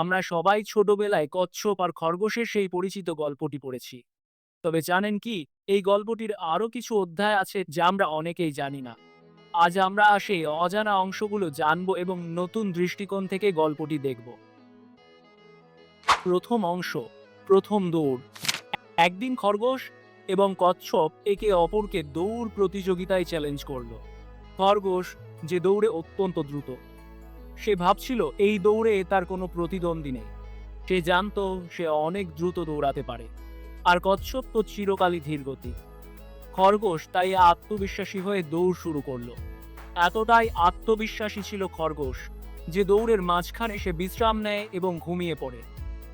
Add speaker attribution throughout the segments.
Speaker 1: আমরা সবাই ছোটবেলায় কচ্ছপ আর খরগোশের সেই পরিচিত গল্পটি পড়েছি। তবে জানেন কি, এই গল্পটির আরও কিছু অধ্যায় আছে যা আমরা অনেকেই জানি না। আজ আমরা সেই অজানা অংশগুলো জানব এবং নতুন দৃষ্টিকোণ থেকে গল্পটি দেখব। প্রথম অংশ, প্রথম দৌড়। একদিন খরগোশ এবং কচ্ছপ একে অপরকে দৌড় প্রতিযোগিতায় চ্যালেঞ্জ করল। খরগোশ যে দৌড়ে অত্যন্ত দ্রুত সে ভাবছিল এই দৌড়ে তার কোনো প্রতিদ্বন্দ্বী নেই। সে জানতো সে অনেক দ্রুত দৌড়াতে পারে। আর কচ্ছপ তো চিরকালই ধীরগতি খরগোশ তাই আত্মবিশ্বাসী হয়ে দৌড় শুরু করল। এতটাই আত্মবিশ্বাসী ছিল খরগোশ যে দৌড়ের মাঝখানে সে বিশ্রাম নেয় এবং ঘুমিয়ে পড়ে।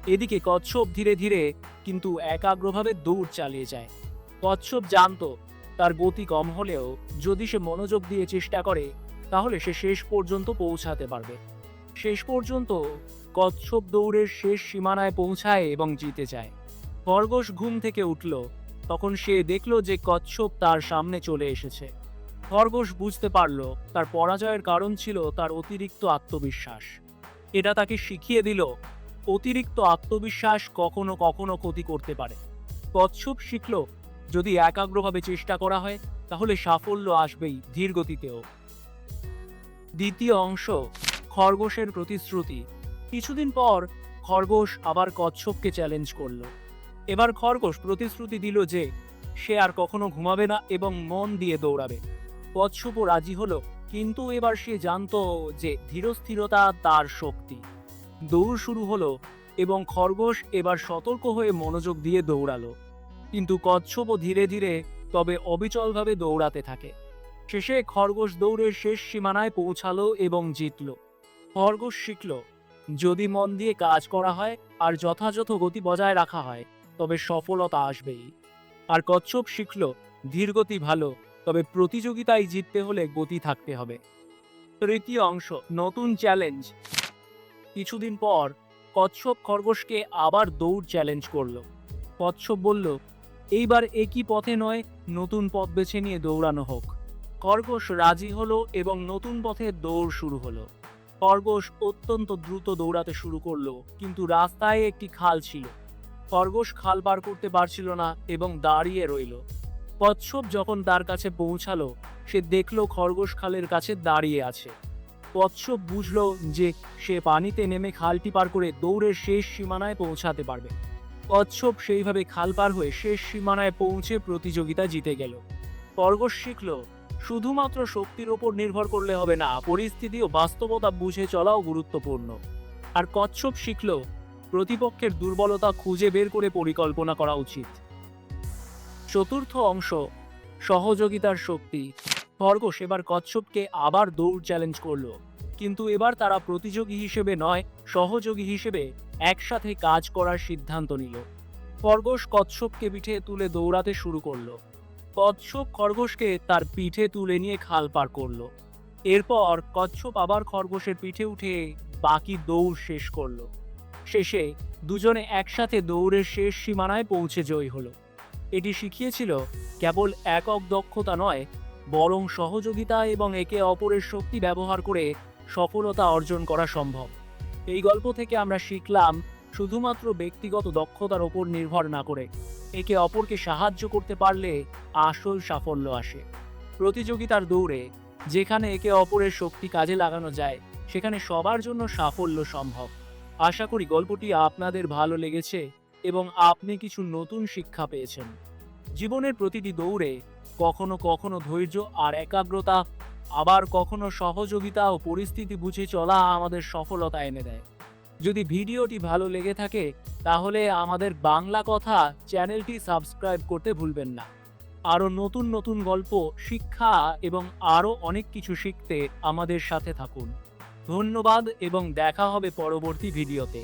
Speaker 1: এদিকে কচ্ছপ ধীরে ধীরে কিন্তু একাগ্রভাবে দৌড় চালিয়ে যায়। কচ্ছপ জানতো তার গতি কম হলেও যদি সে মনোযোগ দিয়ে চেষ্টা করে তাহলে সে শেষ পর্যন্ত পৌঁছাতে পারবে। শেষ পর্যন্ত কচ্ছপ দৌড়ের শেষ সীমানায় পৌঁছায় এবং জিতে যায়। খরগোশ ঘুম থেকে উঠল, তখন সে দেখল যে কচ্ছপ তার সামনে চলে এসেছে। খরগোশ বুঝতে পারল, তার পরাজয়ের কারণ ছিল তার অতিরিক্ত আত্মবিশ্বাস। এটা তাকে শিখিয়ে দিল, অতিরিক্ত আত্মবিশ্বাস কখনো কখনো ক্ষতি করতে পারে। কচ্ছপ শিখল, যদি একাগ্রভাবে চেষ্টা করা হয়, তাহলে সাফল্য আসবেই ধীর গতিতেও দ্বিতীয় অংশ, খরগোশের প্রতিশ্রুতি। কিছুদিন পর, খরগোশ আবার কচ্ছপকে চ্যালেঞ্জ করল। এবার খরগোশ প্রতিশ্রুতি দিল যে, সে আর কখনো ঘুমাবে না এবং মন দিয়ে দৌড়াবে। কচ্ছপও রাজি হলো, কিন্তু এবার সে জানতো যে, ধীরস্থিরতা তার শক্তি। দৌড় শুরু হলো এবং খরগোশ এবার সতর্ক হয়ে মনোযোগ দিয়ে দৌড়ালো। কিন্তু কচ্ছপও ধীরে ধীরে, তবে অবিচলভাবে দৌড়াতে থাকে। শেষে খরগোশ দৌড়ের শেষ সীমানায় পৌঁছালো এবং জিতল। খরগোশ শিখল, যদি মন দিয়ে কাজ করা হয় আর যথাযথ গতি বজায় রাখা হয়, তবে সফলতা আসবেই। আর কচ্ছপ শিখল ধীরগতি ভালো, তবে প্রতিযোগিতায় জিততে হলে গতি থাকতে হবে। তৃতীয় অংশ, নতুন চ্যালেঞ্জ। কিছুদিন পর, কচ্ছপ খরগোশকে আবার দৌড় চ্যালেঞ্জ করল। কচ্ছপ বলল, এইবার একই পথে নয়, নতুন পথ বেছে নিয়ে দৌড়ানো হোক। খরগোশ রাজি হলো এবং নতুন পথে দৌড় শুরু হলো। খরগোশ অত্যন্ত দ্রুত দৌড়াতে শুরু করল, কিন্তু রাস্তায় একটি খাল ছিল। খরগোশ খাল পার করতে পারছিল না এবং দাঁড়িয়ে রইল। কচ্ছপ যখন তার কাছে পৌঁছালো, সে দেখল খরগোশ খালের কাছে দাঁড়িয়ে আছে। কচ্ছপ বুঝলো যে সে পানিতে নেমে খালটি পার করে দৌড়ের শেষ সীমানায় পৌঁছাতে পারবে। কচ্ছপ সেইভাবে খাল পার হয়ে শেষ সীমানায় পৌঁছে প্রতিযোগিতা জিতে গেল। খরগোশ শিখল শুধুমাত্র শক্তির ওপর নির্ভর করলে হবে না, পরিস্থিতি ও বাস্তবতা বুঝে চলাও গুরুত্বপূর্ণ। আর কচ্ছপ শিখল, প্রতিপক্ষের দুর্বলতা খুঁজে বের করে পরিকল্পনা করা উচিত। চতুর্থ অংশ, সহযোগিতার শক্তি। খরগোশ এবার কচ্ছপকে আবার দৌড় চ্যালেঞ্জ করল। কিন্তু এবার তারা প্রতিযোগী হিসেবে নয়, সহযোগী হিসেবে একসাথে কাজ করার সিদ্ধান্ত নিল। খরগোশ কচ্ছপকে পিঠে তুলে দৌড়াতে শুরু করল। কচ্ছপ খরগোশকে তার পিঠে তুলে নিয়ে খাল পার করল। এরপর কচ্ছপ আবার খরগোশের পিঠে উঠে বাকি দৌড় শেষ করল। শেষে দুজনে একসাথে দৌড়ের শেষ সীমানায় পৌঁছে জয়ী হলো। এটি শিখিয়েছিল কেবল একক দক্ষতা নয়, বরং সহযোগিতা এবং একে অপরের শক্তি ব্যবহার করে সফলতা অর্জন করা সম্ভব। এই গল্প থেকে আমরা শিখলাম শুধুমাত্র ব্যক্তিগত দক্ষতার ওপর নির্ভর না করে। একে অপরকে সাহায্য করতে পারলে আসল সাফল্য আসে। প্রতিযোগিতার দৌড়ে, যেখানে একে অপরের শক্তি কাজে লাগানো যায়, সেখানে সবার জন্য সাফল্য সম্ভব। আশা করি গল্পটি আপনাদের ভালো লেগেছে এবং আপনি কিছু নতুন শিক্ষা পেয়েছেন। জীবনের প্রতিটি দৌড়ে কখনো কখনো ধৈর্য আর একাগ্রতা, আবার কখনো সহযোগিতা ও পরিস্থিতি বুঝে চলা আমাদের সফলতা এনে দেয়। যদি ভিডিওটি ভালো লেগে থাকে, তাহলে আমাদের বাংলা কথা চ্যানেলটি সাবস্ক্রাইব করতে ভুলবেন না। আরও নতুন নতুন গল্প, শিক্ষা এবং আরও অনেক কিছু শিখতে আমাদের সাথে থাকুন। ধন্যবাদ এবং দেখা হবে পরবর্তী ভিডিওতে।